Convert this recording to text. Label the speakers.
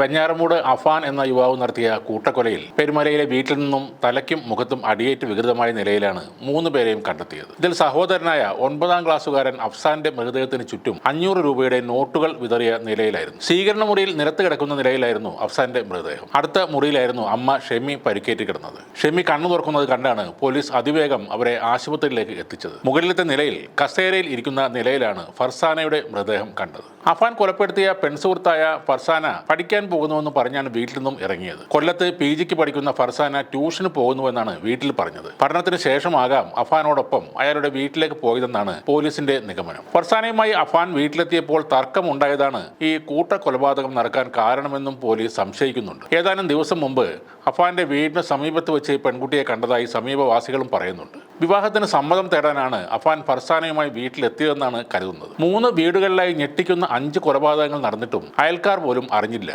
Speaker 1: വെഞ്ഞാറമൂട് അഫാൻ എന്ന യുവാവ് നടത്തിയ കൂട്ടക്കൊലയിൽ പെരുമലയിലെ വീട്ടിൽ നിന്നും തലയ്ക്കും മുഖത്തും അടിയേറ്റ് വികൃതമായ നിലയിലാണ് മൂന്ന് പേരെയും കണ്ടെത്തിയത്. ഇതിൽ സഹോദരനായ ഒൻപതാം ക്ലാസ്സുകാരൻ അഫ്സാന്റെ മൃതദേഹത്തിന് ചുറ്റും അഞ്ഞൂറ് രൂപയുടെ നോട്ടുകൾ വിതറിയ നിലയിലായിരുന്നു. സ്വീകരണ മുറിയിൽ നിരത്ത് കിടക്കുന്ന നിലയിലായിരുന്നു അഫ്സാന്റെ മൃതദേഹം. അടുത്ത മുറിയിലായിരുന്നു അമ്മ ഷെമി പരിക്കേറ്റ് കിടന്നത്. ഷെമി കണ്ണു തുറക്കുന്നത് കണ്ടാണ് പോലീസ് അതിവേഗം അവരെ ആശുപത്രിയിലേക്ക് എത്തിച്ചത്. മുകളിലത്തെ നിലയിൽ കസേരയിൽ ഇരിക്കുന്ന നിലയിലാണ് ഫർസാനയുടെ മൃതദേഹം കണ്ടത്. അഫാൻ കൊലപ്പെടുത്തിയ പെൺസുഹൃത്തായ ഫർസാന പഠിക്കാൻ പോകുന്നുവെന്ന് പറഞ്ഞാണ് വീട്ടിൽ നിന്നും ഇറങ്ങിയത്. കൊല്ലത്ത് പി ജിക്ക് പഠിക്കുന്ന ഫർസാന ട്യൂഷന് പോകുന്നുവെന്നാണ് വീട്ടിൽ പറഞ്ഞത്. പഠനത്തിന് ശേഷമാകാം അഫാനോടൊപ്പം അയാളുടെ വീട്ടിലേക്ക് പോയതെന്നാണ് പോലീസിന്റെ നിഗമനം. ഫർസാനയുമായി അഫാൻ വീട്ടിലെത്തിയപ്പോൾ തർക്കമുണ്ടായതാണ് ഈ കൂട്ട കൊലപാതകം നടക്കാൻ കാരണമെന്നും പോലീസ് സംശയിക്കുന്നുണ്ട്. ഏതാനും ദിവസം മുമ്പ് അഫാന്റെ വീടിന് സമീപത്ത് വെച്ച് പെൺകുട്ടിയെ കണ്ടതായി സമീപവാസികളും പറയുന്നുണ്ട്. വിവാഹത്തിന് സമ്മതം തേടാനാണ് അഫാൻ ഫർസാനയുമായി വീട്ടിലെത്തിയതെന്നാണ് കരുതുന്നത്. മൂന്ന് വീടുകളിലായി ഞെട്ടിക്കുന്ന അഞ്ച് കൊലപാതകങ്ങൾ നടന്നിട്ടും അയൽക്കാർ പോലും അറിഞ്ഞില്ല.